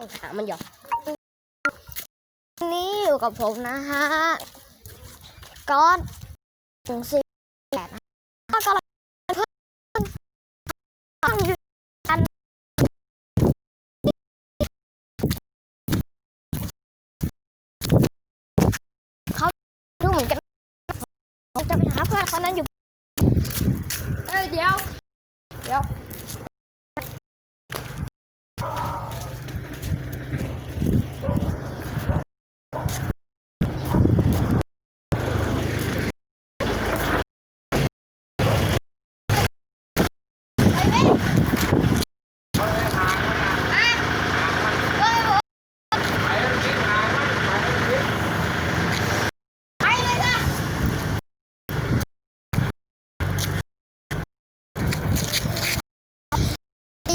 ต้องถามมันหยอกนี่อยู่กับผมนะฮะก้อนหนึ่งสี่แปดก็กำลังเพิ่งตั้งอยู่กันเขาดูเหมือนกันผมจะไปหาเพื่อนคนนั้นอยู่ เอ้ยเดี๋ยว เดี๋ยว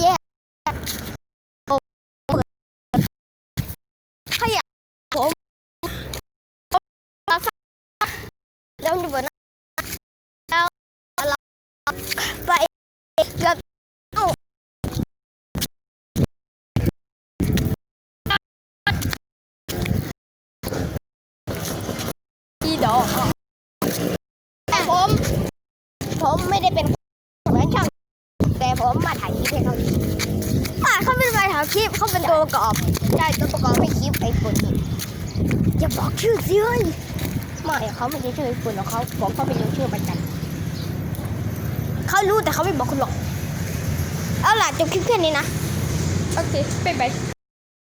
แย่ผมขยะ ผมเราแล้วอยู่บนแล้วเราไปกับเอ้าอีดอกแต่ผม ผมไม่ได้เป็นเหมือนช่างแต่ผมมาถ่ายคลิปให้เขาดู คลิปเขาเป็นตัวประกอบใช่ตัวประกอบไม่คลิปไอ้ฝุ่นนี่อย่าบอกชื่อสิเอ้ยไม่เขาไม่ใช่ชื่อไอ้ฝุ่นหรอกเขาบอกเขาเป็นชื่อเหมือนกันเขารู้แต่เขาไม่บอกคุณหรอกเอาล่ะจบคลิปแค่นี้นะโอเคบ๊ายบาย